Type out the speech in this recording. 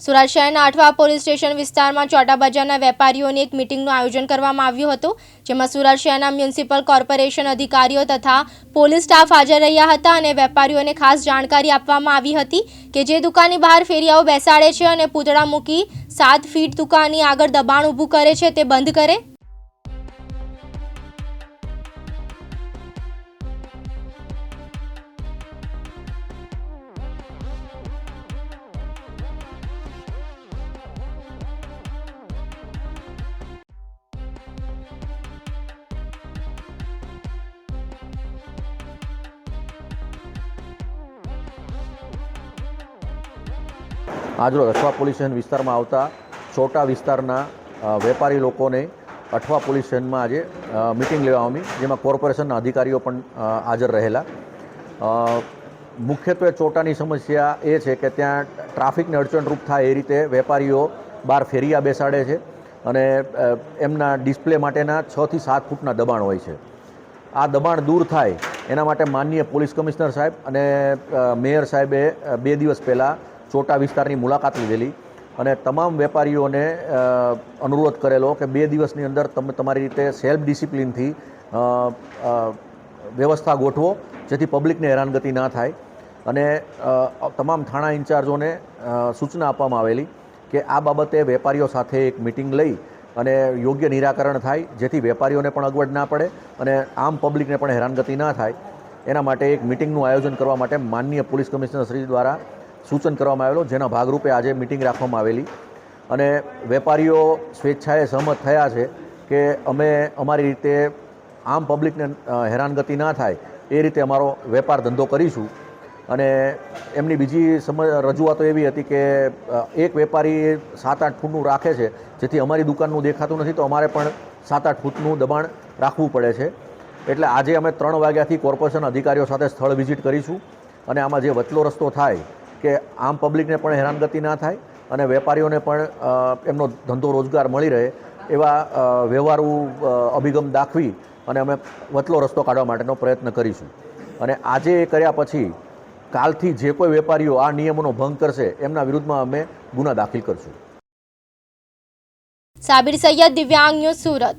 સુરત શહેરના આઠવા police station વિસ્તારમાં ચોટા બજારના વેપારીઓની એક મિટિંગનું આયોજન કરવામાં આવ્યું હતું, જેમાં સુરત શહેરના મ્યુનિસિપલ કોર્પોરેશન અધિકારીઓ તથા પોલીસ સ્ટાફ હાજર રહ્યા હતા અને વેપારીઓને ખાસ જાણકારી આપવામાં આવી હતી કે જે દુકાનની બહાર ફેરિયાઓ બેસાડે છે અને પૂતળા મૂકી સાત ફીટ દુકાનની આગળ દબાણ ઊભું કરે છે, તે બંધ કરે. આજરોજ અઠવા પોલીસ સ્ટેશન વિસ્તારમાં આવતા ચોટા વિસ્તારના વેપારી લોકોને અઠવા પોલીસ આજે મિટિંગ લેવા આવી. જેમાં કોર્પોરેશનના અધિકારીઓ પણ હાજર રહેલા. મુખ્યત્વે ચોટાની સમસ્યા એ છે કે ત્યાં ટ્રાફિકને અડચણરૂપ થાય એ રીતે વેપારીઓ બહાર ફેરિયા બેસાડે છે અને એમના ડિસ્પ્લે માટેના છથી સાત ફૂટના દબાણ હોય છે. આ દબાણ દૂર થાય એના માટે માનનીય પોલીસ કમિશનર સાહેબ અને મેયર સાહેબે બે દિવસ પહેલાં ચોટા વિસ્તારની મુલાકાત લીધેલી અને તમામ વેપારીઓને અનુરોધ કરેલો કે બે દિવસની અંદર તમે તમારી રીતે સેલ્ફ ડિસિપ્લિનથી વ્યવસ્થા ગોઠવો, જેથી પબ્લિકને હેરાનગતિ ના થાય. અને તમામ થાણા ઇન્ચાર્જોને સૂચના આપવામાં આવેલી કે આ બાબતે વેપારીઓ સાથે એક મિટિંગ લઈ અને યોગ્ય નિરાકરણ થાય, જેથી વેપારીઓને પણ અગવડ ના પડે અને આમ પબ્લિકને પણ હેરાનગતિ ના થાય. એના માટે એક મિટિંગનું આયોજન કરવા માટે માનનીય પોલીસ કમિશનર શ્રી દ્વારા સૂચન કરવામાં આવેલો, જેના ભાગરૂપે આજે મિટિંગ રાખવામાં આવેલી. અને વેપારીઓ સ્વેચ્છાએ સહમત થયા છે કે અમે અમારી રીતે આમ પબ્લિકને હેરાનગતિ ના થાય, એ રીતે અમારો વેપાર ધંધો કરીશું. અને એમની બીજી સમ રજૂઆતો એવી હતી કે એક વેપારી સાત આઠ ફૂટનું રાખે છે, જેથી અમારી દુકાનનું દેખાતું નથી, તો અમારે પણ સાત આઠ ફૂટનું દબાણ રાખવું પડે છે. એટલે આજે અમે ત્રણ વાગ્યાથી કોર્પોરેશન અધિકારીઓ સાથે સ્થળ વિઝિટ કરીશું. અને આમાં જે વચલો રસ્તો થાય કે આમ પબ્લિકને પણ હેરાનગતિ ના થાય અને વેપારીઓને પણ એમનો ધંધો રોજગાર મળી રહે એવા વ્યવહારુ અભિગમ દાખવી અને અમે વતલો રસ્તો કાઢવા માટેનો પ્રયત્ન કરીશું. અને આજે એ કર્યા પછી કાલથી જે કોઈ વેપારીઓ આ નિયમોનો ભંગ કરશે એમના વિરુદ્ધમાં અમે ગુના દાખલ કરશું. સાબિર સૈયદ, દિવ્યાંગ સુરત.